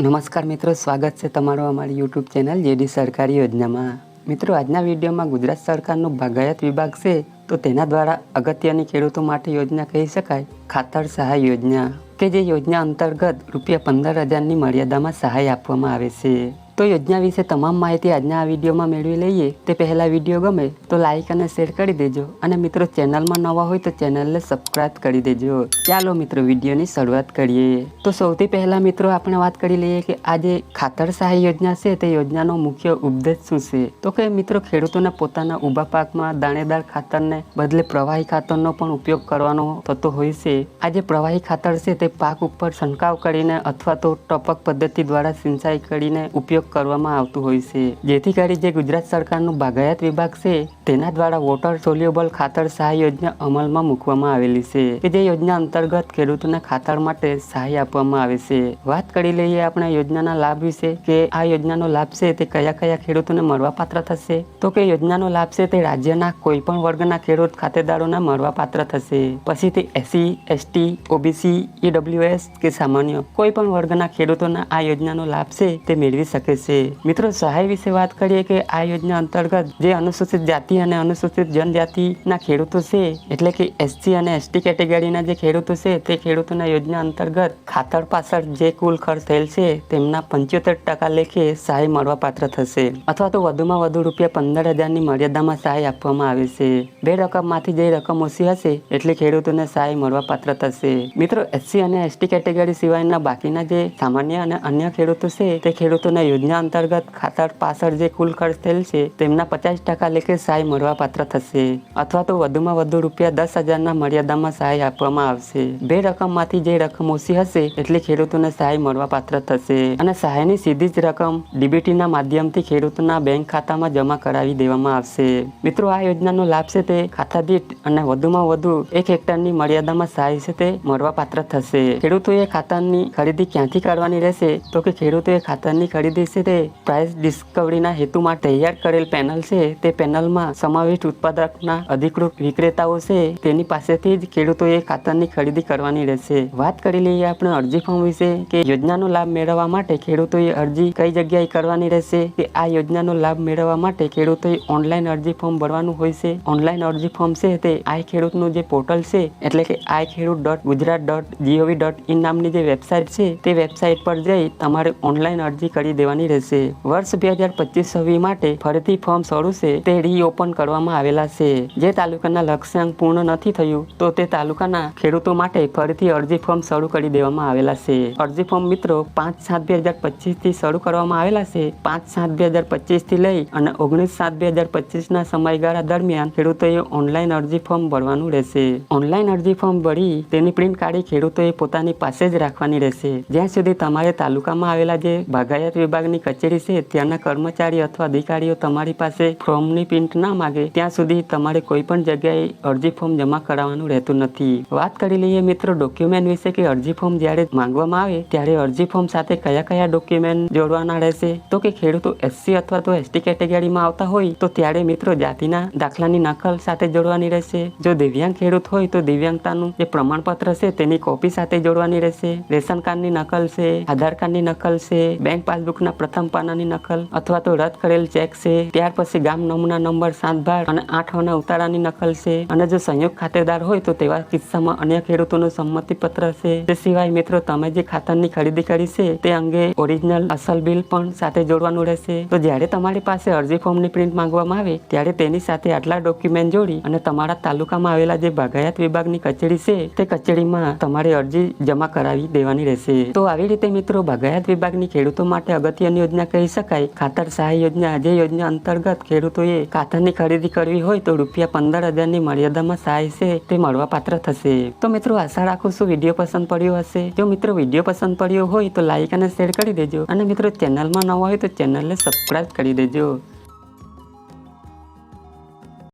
નમસ્કાર મિત્રો, સ્વાગત છે તમારો અમારી યુટ્યુબ ચેનલ જેડી સરકારી યોજનામાં. મિત્રો, આજના વિડીયોમાં ગુજરાત સરકારનું બાગાયત વિભાગ છે, તો તેના દ્વારા અગત્યની ખેડૂતો માટે યોજના કહી શકાય, ખાતર સહાય યોજના, કે જે યોજના અંતર્ગત રૂપિયા પંદર હજારની મર્યાદામાં સહાય આપવામાં આવે છે. તો યોજના વિશે તમામ માહિતી આજના આ વિડીયોમાં મેળવી લઈએ. તે પહેલાં વીડિયો ગમે તો લાઇક અને શેર કરી દેજો. અને મિત્રો ચેનલમાં નવા હોય તો ચેનલને સબસ્ક્રાઇબ કરી દેજો. ચાલો મિત્રો વિડીયોની શરૂઆત કરીએ. તો સૌથી પહેલાં મિત્રો આપણે વાત કરી લઈએ કે આ જે ખાતર સહાય યોજના છે. તે યોજનાનો મુખ્ય ઉપદેશ શું છે? તો કે મિત્રો ખેડૂતોને પોતાના ઊભા પાકમાં દાણેદાર ખાતરને બદલે પ્રવાહી ખાતરનો પણ ઉપયોગ કરવાનો થતો હોય છે. આ જે પ્રવાહી ખાતર છે તે પાક ઉપર છંટકાવ કરીને અથવા તો ટપક પદ્ધતિ દ્વારા સિંચાઈ કરીને ઉપયોગ કરવામાં આવતું હોય છે. જેથી કરી જે ગુજરાત સરકારનું બાગાયત વિભાગ છે, તેના દ્વારા વોટર સોલ્યુબલ ખાતર સહાય યોજના અમલમાં મૂકવામાં આવેલી છે. કે જે યોજના અંતર્ગત ખેડૂતોને ખાતર માટે સહાય આપવામાં આવે છે. વાત કરી લઈએ આપણે યોજનાના લાભ વિશે, કે આ યોજનાનો લાભ છે તે કયા કયા ખેડૂતોને મળવાપાત્ર થશે? તો કે યોજનાનો લાભ છે તે રાજ્યના કોઈ પણ વર્ગના ખેડૂત ખાતેદારોને મળવાપાત્ર થશે. પછી તે એસસી એસટી ઓબીસી ઈડબ્લ્યુએસ કે સામાન્ય કોઈ પણ વર્ગના ખેડૂતોના આ યોજનાનો લાભ છે તે મેળવી શકે છે મિત્રો, સહાય વિશે વાત કરીએ કે આ યોજના અંતર્ગત જે અનુસૂચિત જાતિ અને અનુસૂચિત જનજાતિના ખેડૂતો છે, એટલે કે એસસી અને એસટી કેટેગરીના જે ખેડૂતો છે, તે ખેડૂતોના યોજના અંતર્ગત ખાતર પાછળ જે કુલ ખર્ચ થયેલ છે, તેમના પંચોતેર ટકા લેખે સહાય મળવાપાત્ર થશે. અથવા તો વધુમાં વધુ રૂપિયા પંદર હજારની મર્યાદામાં સહાય આપવામાં આવે છે. બે રકમમાંથી જે રકમ ઓછી હશે, એટલે ખેડૂતોને સહાય મળવાપાત્ર થશે. મિત્રો, એસસી અને એસટી કેટેગરી સિવાયના બાકીના જે સામાન્ય અને અન્ય ખેડૂતો છે, તે ખેડૂતોના યોજના અંતર્ગત ખાતર પાછળ જે કુલ ખર્ચ થયેલ છે, તેમના પચાસ ટકા લેખે સહાય મળવાપાત્ર થશે. અથવા તો વધુમાં વધુ રૂપિયા દસ હજારના મર્યાદામાં સહાય આપવામાં આવશે. બે રકમમાંથી જે રકમ ઓછી હશે, એટલે ખેડૂતોને સહાય મળવાપાત્ર થશે. અને સહાયની સીધી જ રકમ ડીબીટીના માધ્યમથી ખેડૂતોના બેંક ખાતામાં જમા કરાવી દેવામાં આવશે. મિત્રો, આ યોજનાનો લાભ છે તે ખાતા દીઠ અને વધુમાં વધુ એક હેક્ટરની મર્યાદામાં સહાય છે તે મળવાપાત્ર થશે. ખેડૂતોએ ખાતરની ખરીદી ક્યાંથી કરવાની રહેશે? તો કે ખેડૂતોએ ખાતરની ખરીદી છે પ્રાઇસ ડિસ્કવરીના હેતુ માટે તૈયાર કરેલ પેનલ છે. તે પેનલમાં સમાવિષ્ટ ઉત્પાદકના અધિકૃત વિક્રેતાઓ છે. તેની પાસેથી જ ખેડૂતોએ ખાતરની ખરીદી કરવાની રહેશે. વાત કરી લઈએ આપણે અરજી ફોર્મ વિશે કે યોજનાનો લાભ મેળવવા માટે ખેડૂતોએ અરજી કઈ જગ્યાએ કરવાની રહેશે? કે આ યોજનાનો લાભ મેળવવા માટે ખેડૂતોએ ઓનલાઈન અરજી ફોર્મ ભરવાનું હોય છે? ઓનલાઈન અરજી ફોર્મ છે તે આઈ ખેડૂતનું જે પોર્ટલ છે, એટલે કે I Khedut dot Gujarat dot G O V dot in નામની જે વેબસાઇટ છે, તે વેબસાઇટ પર જઈ તમારે ઓનલાઈન અરજી કરી દેવાની રહેશે. વર્ષ બે હજાર પચીસ છવ્વીસ માટે ફરીથી ફોર્મ શરૂ તે રીઓપન કરવામાં આવેલા છે. જે તાલુકાના લક્ષ્યાંક પૂર્ણ નથી થયું, તો તે તાલુકાના ખેડૂતો માટે ફરીથી અરજી ફોર્મ શરૂ કરી દેવામાં આવેલા છે. અરજી ફોર્મ મિત્રો પાંચ સાત બે હજાર પચીસથી શરૂ કરવામાં આવેલા છે. પાંચ સાત બે હજાર પચીસથી લઈ અને ઓગણીસ સાત બે હજાર પચીસ ના સમયગાળા દરમિયાન ખેડૂતોએ ઓનલાઈન અરજી ફોર્મ ભરવાનું રહેશે. ઓનલાઈન અરજી ફોર્મ ભરી તેની પ્રિન્ટ કાઢી ખેડૂતોએ પોતાની પાસે જ રાખવાની રહેશે. જ્યાં સુધી તમારે તાલુકામાં આવેલા જે બાગાયત વિભાગની કચેરી છે, ત્યાંના કર્મચારી અથવા અધિકારીઓ તમારી પાસે ફોર્મની પ્રિન્ટ ના માગે, ત્યાં સુધી તમારે કોઈ પણ જગ્યાએ અરજી ફોર્મ જમા કરાવવાનું રહેતું નથી. વાત કરી લઈએ મિત્રો ડોક્યુમેન્ટ વિશે કે અરજી ફોર્મ જ્યારે માંગવામાં આવે, ત્યારે અરજી ફોર્મ સાથે કયા કયા ડોક્યુમેન્ટ જોડવાના રહેશે? તો કે ખેડૂતો એસસી અથવા તો એસટી કેટેગરીમાં આવતા હોય, તો ત્યારે મિત્રો જાતિના દાખલાની નકલ સાથે જોડવાની રહેશે. જો દિવ્યાંગ ખેડૂત હોય, તો દિવ્યાંગતાનું જે પ્રમાણપત્ર છે, તેની કોપી સાથે જોડવાની રહેશે. રેશન કાર્ડની નકલ છે, આધાર કાર્ડની નકલ છે, બેંક પાસબુકના પ્રથમ પાનાની નકલ અથવા તો રદ કરેલ ચેક છે. ત્યાર પછી ગામ નમૂના નંબર સાત બાર અને આઠ અને ઉતારાની નકલ છે. અને જો સંયુક્ત ખાતેદાર હોય તો તેવા કિસ્સામાં અન્ય ખેડૂતોનું સંમતિ પત્ર છે. તે સિવાય મિત્રો, તમે જે ખાતરની ખરીદી કરી છે, તે અંગે ઓરિજિનલ અસલ બિલ પણ સાથે જોડવાનું રહેશે. તો જ્યારે તમારી પાસે અરજી ફોર્મની પ્રિન્ટ માંગવામાં આવે, ત્યારે તેની સાથે આટલા ડોક્યુમેન્ટ જોડી અને તમારા તાલુકામાં આવેલા જે બાગાયત વિભાગની કચેરી છે, તે કચેરીમાં તમારે અરજી જમા કરાવી દેવાની રહેશે. તો આવી રીતે મિત્રો, બાગાયત વિભાગની ખેડૂતો માટે અગત્યની યોજના કહી શકાય. ખાતર સહાય યોજના જે યોજના અંતર્ગત ખેડૂતોએ ખાતરની ખરીદી કરવી હોય તો રૂપિયા પંદર હજારની મર્યાદામાં સહાય છે તે મળવાપાત્ર થશે. તો મિત્રો, આશા રાખું છું વીડિયો પસંદ પડ્યો હશે. જો મિત્રો વીડિયો પસંદ પડ્યો હોય તો લાઇક અને શેર કરી દેજો. અને મિત્રો, ચેનલમાં નવા હોય તો ચેનલને સબસ્ક્રાઇબ કરી દેજો.